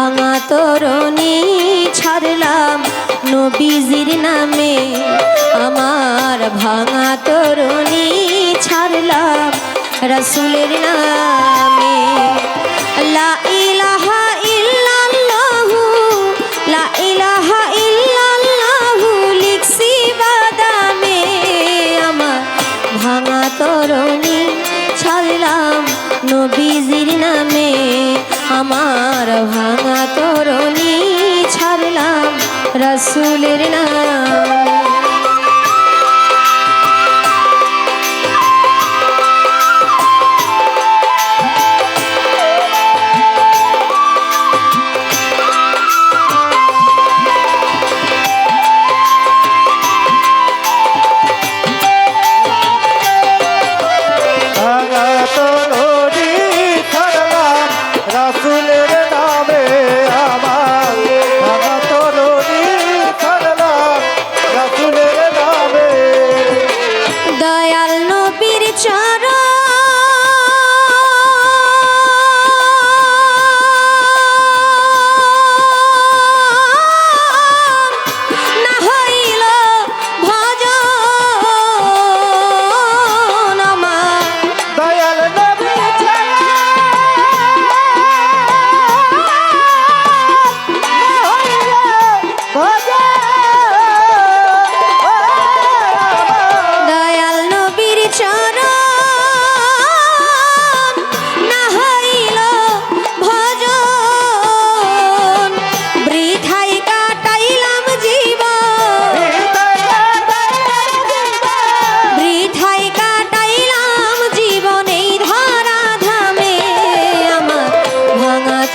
ভাঙা তরণী ছাড়লাম নবীজির নামে। আমার ভাঙা তরণী ছাড়লাম রসুলের নামে। আমার ভাঙা তরণী ছাড়লাম রসুলের নাম।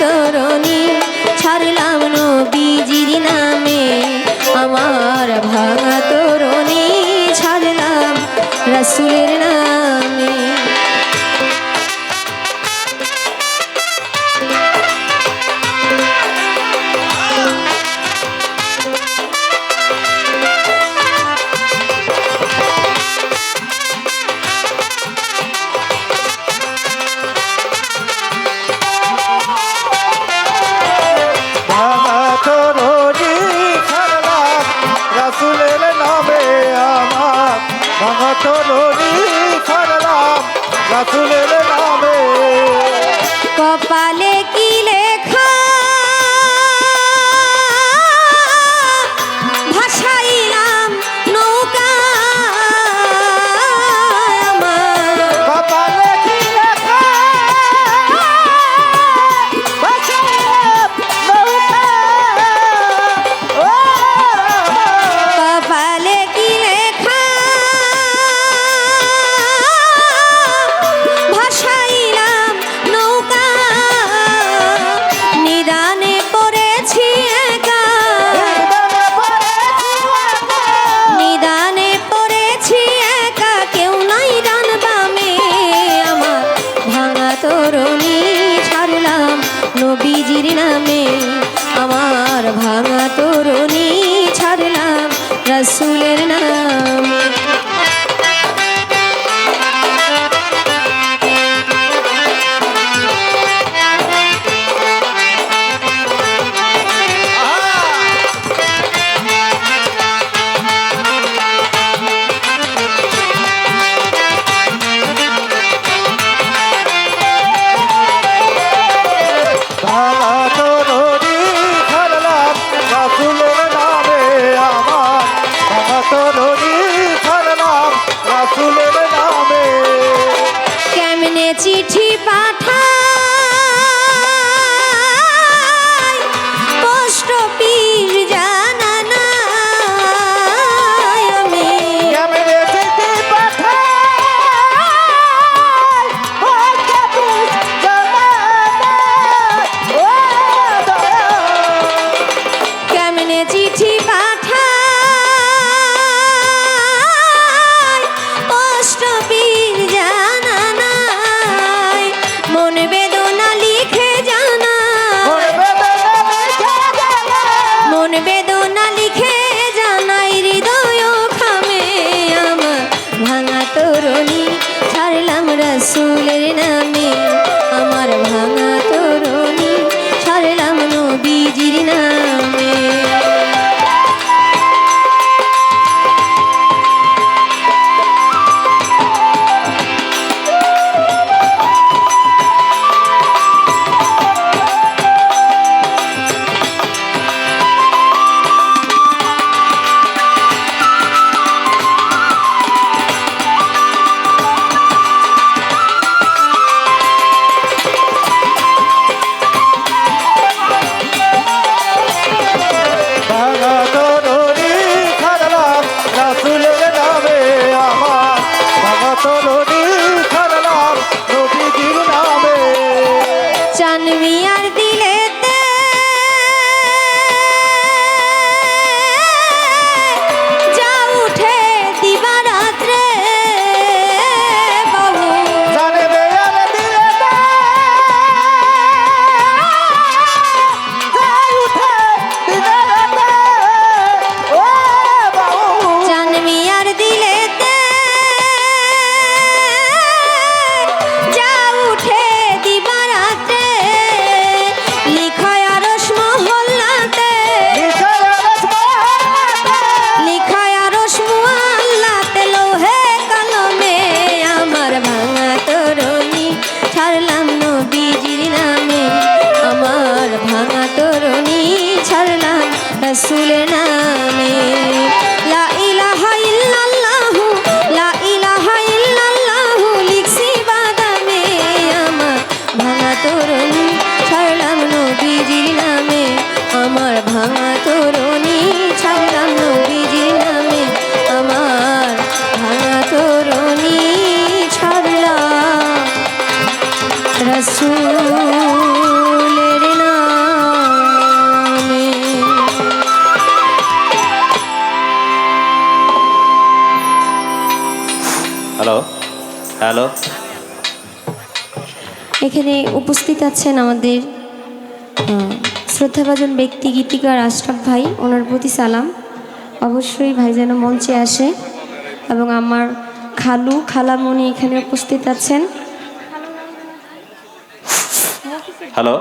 তরণী ছাড়লাম নবীজির নামে। আমার ভাঙা তরণী ছাড়লাম রাসুলের এত নদী ছাড়লাম রাসুলের নামে। কপালে be চিঠি রসুল না হ্যালো এখানে উপস্থিত আছেন আমাদের শ্রদ্ধাভাজন ব্যক্তি গীতিকার আশরাফ ভাই ওনার প্রতি সালাম। অবশ্যই ভাই যেন মঞ্চে আসে এবং আমার খালু খালামণি এখানে উপস্থিত আছেন। হ্যালো।